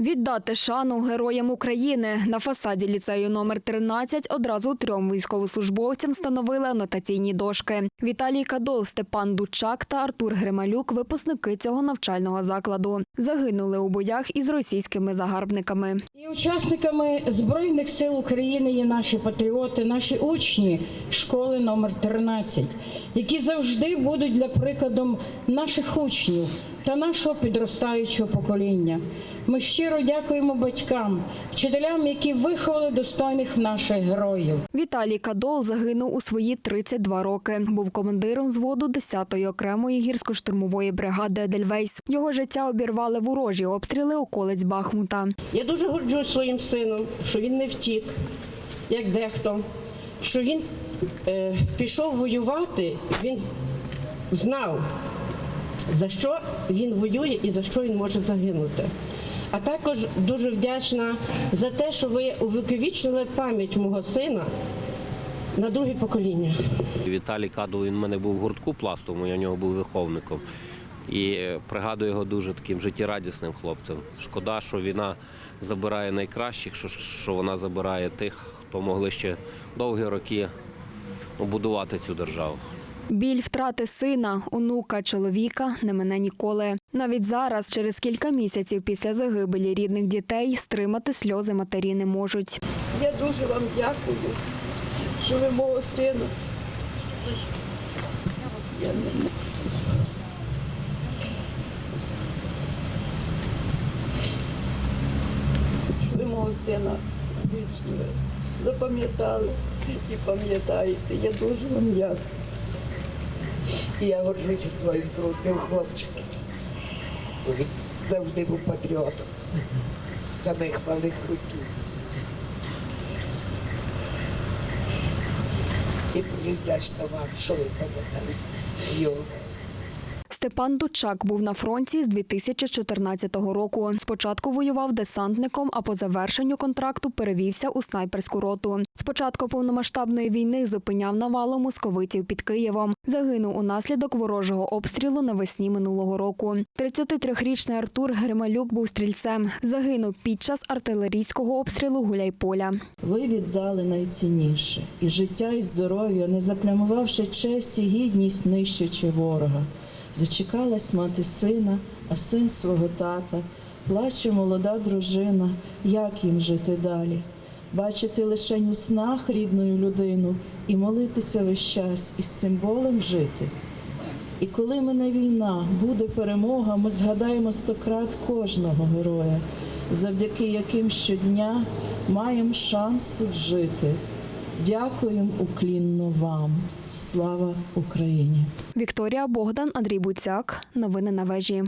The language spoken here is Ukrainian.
Віддати шану героям України на фасаді ліцею номер 13 одразу трьом військовослужбовцям встановили анотаційні дошки. Віталій Кадол, Степан Дучак та Артур Грималюк – випускники цього навчального закладу. Загинули у боях із російськими загарбниками. І учасниками Збройних сил України є наші патріоти, наші учні школи номер 13, які завжди будуть для прикладом наших учнів та нашого підростаючого покоління. Ми щиро дякуємо батькам, вчителям, які виховали достойних наших героїв. Віталій Кадол загинув у свої 32 роки. Був командиром взводу 10-ї окремої гірсько-штурмової бригади Едельвейс. Його життя обірвали ворожі обстріли околиць Бахмута. Я дуже горджусь своїм сином, що він не втік, як дехто, що він е, пішов воювати, він знав, за що він воює і за що він може загинути. А також дуже вдячна за те, що ви увековічнили пам'ять мого сина на друге покоління. Віталій Кадул, він в мене був в гуртку пластовому, я в нього був виховником. І пригадую його дуже таким життєрадісним хлопцем. Шкода, що війна забирає найкращих, що, що вона забирає тих, хто могли ще довгі роки будувати цю державу. Біль втрати сина, онука, чоловіка не мене ніколи. Навіть зараз, через кілька місяців після загибелі рідних дітей, стримати сльози матері не можуть. Я дуже вам дякую, що ви мого сина. Я не. Ви мого сина вічно запам'ятали і пам'ятаєте. Я дуже вам дякую. І я горжуся своїм золотим хлопчиком. Він завжди був патріотом з самих малих років. І дуже вдячна вам, що ви пам'ятали його. Степан Дучак був на фронті з 2014 року. Спочатку воював десантником, а по завершенню контракту перевівся у снайперську роту. Спочатку повномасштабної війни зупиняв навалу московитів під Києвом. Загинув унаслідок ворожого обстрілу навесні минулого року. 33-річний Артур Грималюк був стрільцем. Загинув під час артилерійського обстрілу Гуляйполя. Ви віддали найцінніше і життя, і здоров'я, не заплямувавши честь і гідність, нищачи ворога. Зачекалась мати сина, а син свого тата. Плаче молода дружина, як їм жити далі. Бачити лише у снах рідну людину і молитися весь час із цим болем жити. І коли мене війна, буде перемога, ми згадаємо стократ кожного героя, завдяки яким щодня маємо шанс тут жити. Дякуємо уклінно вам. Слава Україні! Вікторія Богдан, Андрій Буцяк. Новини на вежі.